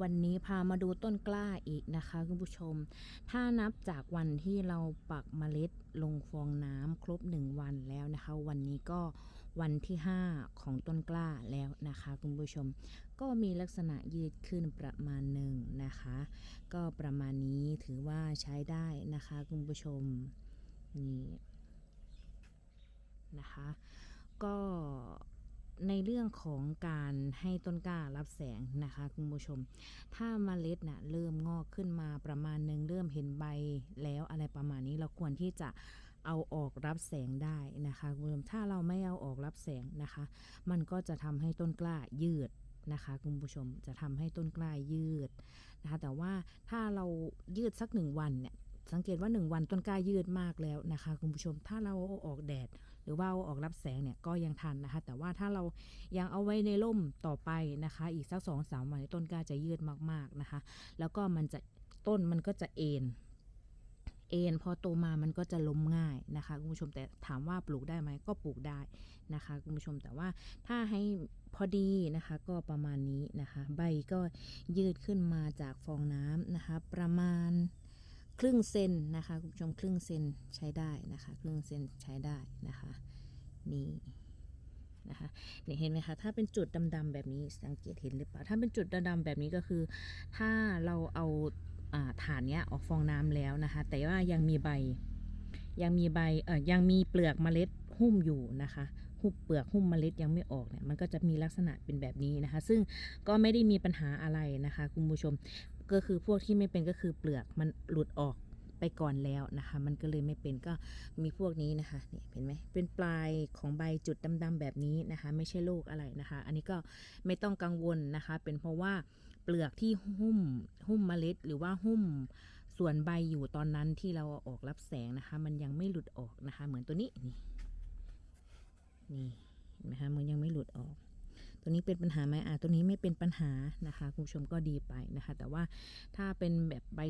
วันนี้พามาดูต้นกล้าอีกนะคะคุณผู้ชม ถ้านับจากวันที่เราปักเมล็ดลงฟองน้ำครบ 1 วันแล้วนะคะ วันนี้ก็วันที่ 5 ของต้นกล้าแล้วนะคะคุณผู้ชม ก็มีลักษณะยืดขึ้นประมาณหนึ่งนะคะ ก็ประมาณนี้ถือว่าใช้ได้นะคะคุณผู้ชมนี่นะคะ ก็ ในเรื่องของการให้ต้นกล้ารับแสงนะคะคุณผู้ชม ถ้าเมล็ดนะ่ะเริ่มงอกขึ้นมาประมาณหนึ่งเริ่มเห็นใบแล้วอะไรประมาณนี้เราควรที่จะเอาออกรับแสงได้นะคะคุณผู้ชมถ้าเราไม่เอาออกรับแสงนะคะ มันก็จะทำให้ต้นกล้ายืดนะคะคุณผู้ชมจะทำให้ต้นกล้ายืดนะคะ แต่ว่าถ้าเรายืดสักหนึ่งวันเนี่ยสังเกตว่า 1 วันต้นกล้ายืดมากแล้วนะคะคุณผู้ชมถ้าเราเอาออกแดด หรือว่าออกรับแสงเนี่ยก็ยังทันนะคะ แต่ว่าถ้าเรายังเอาไว้ในร่มต่อไปนะคะ อีกสักสองสามวันต้นกล้าจะยืดมากๆนะคะ แล้วก็มันจะต้นมันก็จะเอ็นเอ็นพอโตมามันก็จะล้มง่ายนะคะคุณผู้ชมแต่ถามว่าปลูกได้ไหมก็ปลูกได้นะคะคุณผู้ชมแต่ว่าถ้าให้พอดีนะคะก็ประมาณนี้นะคะ ใบก็ยืดขึ้นมาจากฟองน้ำนะคะ ประมาณ ครึ่งเซนนะคะคุณผู้ชมครึ่งเซนใช้ได้นะคะ ครึ่งเซนใช้ได้นะคะนี่นะคะเนี่ยเห็นไหมคะถ้าเป็นจุดดำๆแบบนี้สังเกตเห็นหรือเปล่าถ้าเป็นจุดดำๆแบบนี้ก็คือ ถ้าเราเอาฐานเนี้ยออกฟองน้ำแล้วนะคะ แต่ว่ายังมีใบยังมีใบเอ่อยังมีเปลือกเมล็ดหุ้มอยู่นะคะ หุบเปลือกหุ้มเมล็ดยังไม่ออกเนี่ยมันก็จะมีลักษณะเป็นแบบนี้นะคะ ซึ่งก็ไม่ได้มีปัญหาอะไรนะคะคุณผู้ชมก็คือพวกที่ไม่เป็นก็คือเปลือกมันหลุดออกไปก่อนแล้วนะคะ มันก็เลยไม่เป็นก็มีพวกนี้นะคะนี่เห็นไหมเป็นปลายของใบจุดดำๆแบบนี้นะคะ ไม่ใช่โรคอะไรนะคะ อันนี้ก็ไม่ต้องกังวลนะคะ เป็นเพราะว่าเปลือกที่หุ้มหุ้มเมล็ด หรือว่าหุ้มส่วนใบอยู่ตอนนั้นที่เราออกรับแสงนะคะ มันยังไม่หลุดออกนะคะ เหมือนตัวนี้นี่ นี่เห็นไหมคะมันยังไม่หลุดออก ตัวนี้เป็นปัญหาไหมอ่าตัวนี้ไม่เป็นปัญหานะคะคุณผู้ชมก็ดีไปนะคะ แต่ว่าถ้าเป็นแบบใบ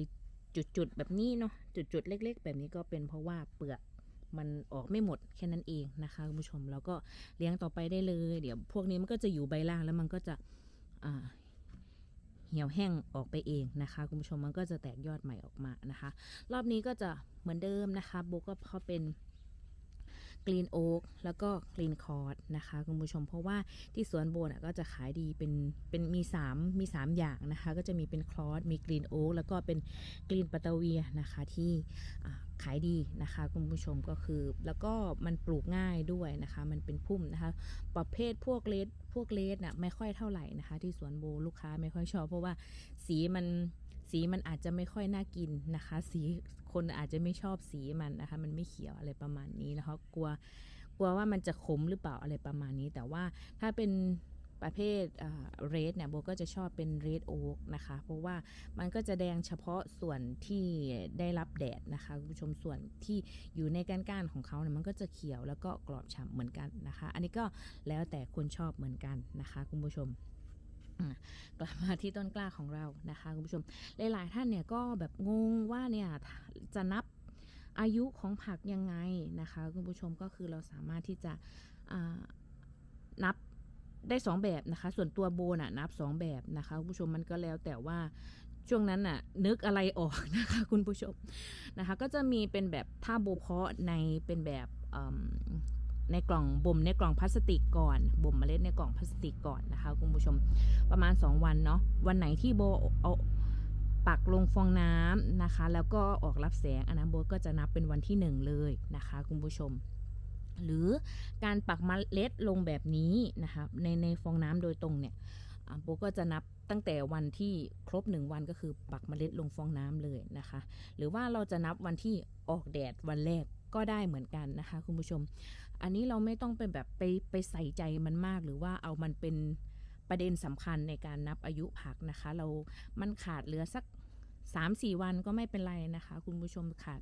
จุดๆแบบนี้เนาะจุดๆเล็ก ๆ แบบนี้ก็เป็นเพราะว่าเปลือกมันออกไม่หมดแค่นั้นเองนะคะคุณผู้ชมแล้วก็เลี้ยงต่อไปได้เลย เดี๋ยวพวกนี้มันก็จะอยู่ใบล่างแล้วมันก็จะเหี่ยวแห้งออกไปเองนะคะ คุณผู้ชมมันก็จะแตกยอดใหม่ออกมานะคะ รอบนี้ก็จะเหมือนเดิมนะคะโบก็เขาเป็น กรีนโอ๊กแล้วก็กรีนคอร์ดนะคะคุณผู้ชมเพราะว่าที่สวนโบนก็จะขายดีเป็นเป็นมี 3 มี 3 อย่างนะคะ ก็จะมีเป็นคลอสมีกรีนโอ๊กแล้วก็เป็นกรีนปัตเวียนะคะที่ขายดีนะคะคุณผู้ชมก็คือ แล้วก็มันปลูกง่ายด้วยนะคะ มันเป็นพุ่มนะคะ ประเภทพวกเลดพวกเลดน่ะไม่ค่อยเท่าไหร่นะคะ ที่สวนโบลูกค้าไม่ค่อยชอบเพราะว่าสีมัน สีมันอาจจะไม่ค่อยน่ากินนะคะ สีคนอาจจะไม่ชอบสีมันนะคะ มันไม่เขียวอะไรประมาณนี้นะคะกลัวกลัวว่ามันจะขมหรือเปล่าอะไรประมาณนี้ แต่ว่าถ้าเป็นประเภทเรดเนี่ยโบก็จะชอบเป็นเรดโอ๊กนะคะ เพราะว่ามันก็จะแดงเฉพาะส่วนที่ได้รับแดดนะคะคุณผู้ชมส่วนที่อยู่ในก้านก้านๆของเขาเนี่ยมันก็จะเขียวแล้วก็กรอบฉ่ำเหมือนกันนะคะ อันนี้ก็แล้วแต่คนชอบเหมือนกันนะคะ คุณผู้ชม กลับมาที่ต้นกล้าของเรานะคะคุณผู้ชม หลาย ๆ ท่านเนี่ยก็แบบงงว่าเนี่ยจะนับอายุของผักยังไงนะคะคุณผู้ชมก็คือเราสามารถที่จะนับได้สองแบบนะคะ ส่วนตัวโบน่ะนับสองแบบนะคะคุณผู้ชมมันก็แล้วแต่ว่าช่วงนั้นน่ะนึกอะไรออกนะคะคุณผู้ชมนะคะ ก็จะมีเป็นแบบถ้าโบเพาะในเป็นแบบ ในกล่องบ่มในกล่องพลาสติกก่อนบ่มเมล็ดในกล่องพลาสติกก่อนนะคะคุณผู้ชมประมาณ 2 วันเนาะวันไหนที่โบเอาปักลงฟองน้ำนะคะ แล้วก็ออกรับแสงอันนั้นโบก็จะนับเป็นวันที่ 1 เลยนะคะคุณผู้ชม หรือการปักเมล็ดลงแบบนี้นะคะในในฟองน้ำโดยตรงเนี่ยโบก็จะนับตั้งแต่วันที่ครบ 1 วันก็คือปักเมล็ดลงฟองน้ำเลยนะคะ หรือว่าเราจะนับวันที่ออกแดดวันแรก ก็ได้เหมือนกันนะคะ คุณผู้ชม อันนี้เราไม่ต้องเป็นแบบไปไปใส่ใจมันมากหรือว่าเอามันเป็นประเด็นสำคัญในการนับอายุผักนะคะ เรา มันขาดเหลือสัก3-4วันก็ไม่เป็นไรนะคะ คุณผู้ชมขาด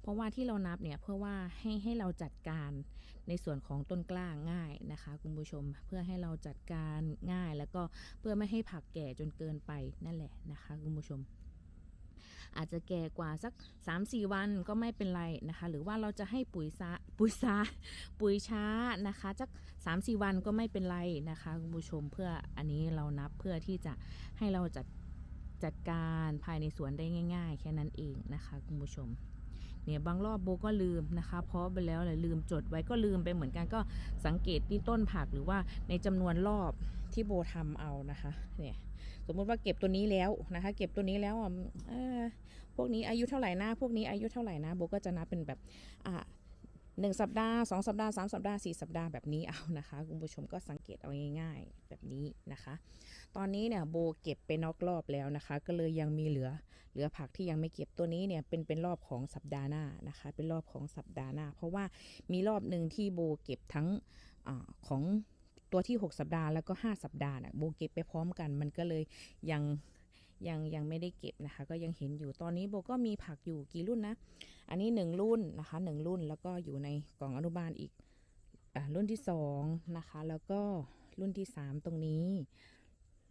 เพราะว่าที่เรานับเนี่ยเพื่อว่าให้ให้เราจัดการในส่วนของต้นกล้าง่ายนะคะ คุณผู้ชมเพื่อให้เราจัดการง่าย แล้วก็เพื่อไม่ให้ผักแก่จนเกินไปนั่นแหละนะคะ คุณผู้ชม อาจจะแก่กว่าสัก 3-4 วันก็ไม่เป็นไรนะคะ หรือว่าเราจะให้ปุ๋ยซาปุ๋ยซาปุ๋ยช้านะคะสัก 3-4 วันก็ไม่เป็นไรนะคะคุณผู้ชมเพื่ออันนี้เรานับเพื่อที่จะให้เราจัดจัดการภายในสวนได้ง่าย ๆ แค่นั้นเองนะคะคุณผู้ชมเนี่ยบางรอบโบก็ลืมนะคะ เพราะไปแล้วเลยลืมจดไว้ก็ลืมไปเหมือนกันก็สังเกตที่ต้นผักหรือว่าในจำนวนรอบที่โบทำเอานะคะเนี่ย สมมุติว่าเก็บตัวนี้แล้วนะคะ เก็บตัวนี้แล้วอะเออพวกนี้อายุเท่าไหร่นะพวกนี้อายุเท่าไหร่นะโบก็จะนับเป็นแบบอะหนึ่งสัปดาห์สองสัปดาห์สามสัปดาห์สี่สัปดาห์แบบนี้เอานะคะคุณผู้ชมก็สังเกตเอาง่าย ๆ แบบนี้นะคะ ตอนนี้เนี่ยโบเก็บไปนอกรอบแล้วนะคะ ก็เลยยังมีเหลือเหลือผักที่ยังไม่เก็บตัวนี้เนี่ยเป็นเป็นรอบของสัปดาห์หน้านะคะ เป็นรอบของสัปดาห์หน้า เพราะว่ามีรอบหนึ่งที่โบเก็บทั้งอของ ตัวที่ 6 สัปดาห์แล้วก็ 5 สัปดาห์น่ะโบเก็บไปพร้อมกัน มันก็เลยยังยังยังไม่ได้เก็บนะคะ ก็ยังเห็นอยู่ตอนนี้โบก็มีผักอยู่กี่รุ่นนะ อันนี้ 1 รุ่นนะคะ 1 รุ่นแล้วก็อยู่ในกล่องอนุบาลอีกอรุ่นที่2นะคะ แล้วก็รุ่นที่ 3 ตรงนี้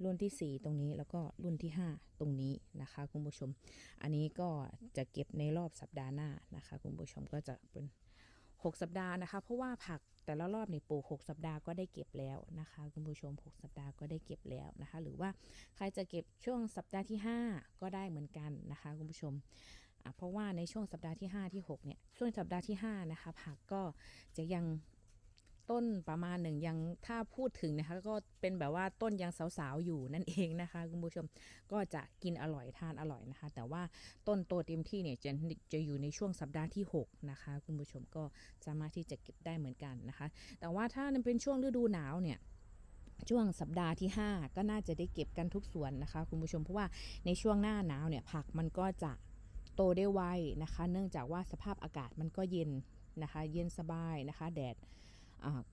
รุ่นที่ 4 ตรงนี้แล้วก็รุ่นที่ 5 ตรงนี้นะคะคุณผู้ชม อันนี้ก็จะเก็บในรอบสัปดาห์หน้านะคะคุณผู้ชมก็จะเป็น 6 สัปดาห์นะคะ เพราะว่าผักแต่ละรอบเนี่ยปลูก 6 สัปดาห์ก็ได้เก็บแล้วนะคะ คุณผู้ชม 6 สัปดาห์ก็ได้เก็บแล้วนะคะ หรือว่าใครจะเก็บช่วงสัปดาห์ที่ 5 ก็ได้เหมือนกันนะคะ คุณผู้ชมเพราะว่าในช่วงสัปดาห์ที่ 5 ที่ 6 เนี่ย ช่วงสัปดาห์ที่ 5 นะคะ ผักก็จะยัง ต้นประมาณหนึ่งยังถ้าพูดถึงนะคะก็เป็นแบบว่าต้นยังสาวๆอยู่นั่นเองนะคะคุณผู้ชมก็จะกินอร่อยทานอร่อยนะคะ แต่ว่าต้นโตเต็มที่เนี่ยจะจะอยู่ในช่วงสัปดาห์ที่ 6 นะคะ คุณผู้ชมก็สามารถที่จะเก็บได้เหมือนกันนะคะ แต่ว่าถ้าเป็นช่วงฤดูหนาวเนี่ยช่วงสัปดาห์ที่ 5 ก็น่าจะได้เก็บกันทุกส่วนนะคะ คุณผู้ชมเพราะว่าในช่วงหน้าหนาวเนี่ยผักมันก็จะโตได้ไวนะคะ เนื่องจากว่าสภาพอากาศมันก็เย็นนะคะ เย็นสบายนะคะ แดด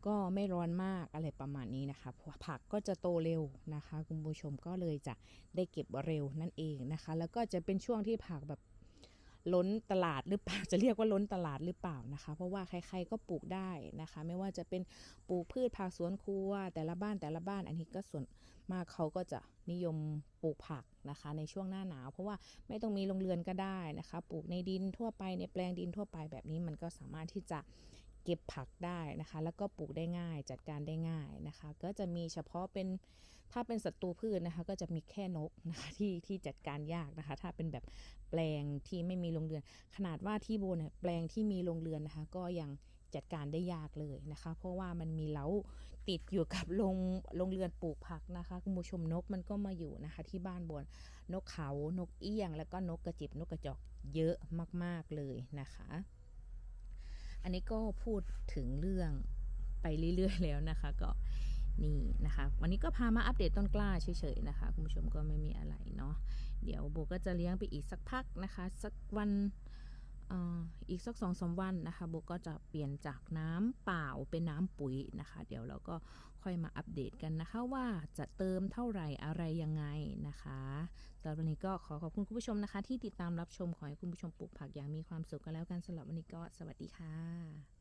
ก็ไม่ร้อนมากอะไรประมาณนี้นะคะผักก็จะโตเร็วนะคะ คุณผู้ชมก็เลยจะได้เก็บเร็วนั่นเองนะคะ แล้วก็จะเป็นช่วงที่ผักแบบล้นตลาดหรือเปล่าจะเรียกว่าล้นตลาดหรือเปล่านะคะ เพราะว่าใครๆก็ปลูกได้นะคะ ไม่ว่าจะเป็นปลูกพืชผักสวนครัว แต่ละบ้านแต่ละบ้านอันนี้ก็ส่วนมากเขาก็จะนิยมปลูกผักนะคะ ในช่วงหน้าหนาว เพราะว่าไม่ต้องมีโรงเรือนก็ได้นะคะ ปลูกในดินทั่วไปในแปลงดินทั่วไปแบบนี้มันก็สามารถที่จะเเก็บผักได้นะคะ แล้วก็ปลูกได้ง่ายจัดการได้ง่ายนะคะ ก็จะมีเฉพาะเป็นถ้าเป็นศัตรูพืชนะคะ ก็จะมีแค่นกนะคะที่ที่จัดการยากนะคะ ถ้าเป็นแบบแปลงที่ไม่มีโรงเรือน ขนาดว่าที่โบเนี่ยแปลงที่มีโรงเรือนนะคะ ก็ยังจัดการได้ยากเลยนะคะ เพราะว่ามันมีเล้าติดอยู่กับโรงโรงเรือนปลูกผักนะคะคุณผู้ชมนกมันก็มาอยู่นะคะ ที่บ้านบนนกเขานกเอี้ยง แล้วก็นกกระจิบนกกระจอกเยอะมากๆเลยนะคะ อันนี้ก็พูดถึงเรื่องไปเรื่อยๆแล้วนะคะ ก็นี่นะคะ วันนี้ก็พามาอัปเดตต้นกล้าเฉยๆนะคะ คุณผู้ชมก็ไม่มีอะไรเนาะเดี๋ยวโบก็จะเลี้ยงไปอีกสักพักนะคะ สักวันอีกสักสองสามวันนะคะโบก็จะเปลี่ยนจากน้ำเปล่าเป็นน้ำปุ๋ยนะคะ เดี๋ยวเราก็ ค่อยมาอัปเดตกันนะคะว่าจะเติมเท่าไหร่อะไรยังไงนะคะสำหรับวันนี้ก็ขอขอบคุณคุณผู้ชมนะคะ ที่ติดตามรับชมขอให้คุณผู้ชมปลูกผักอย่างมีความสุขกันแล้วกันสำหรับวันนี้ก็สวัสดีค่ะ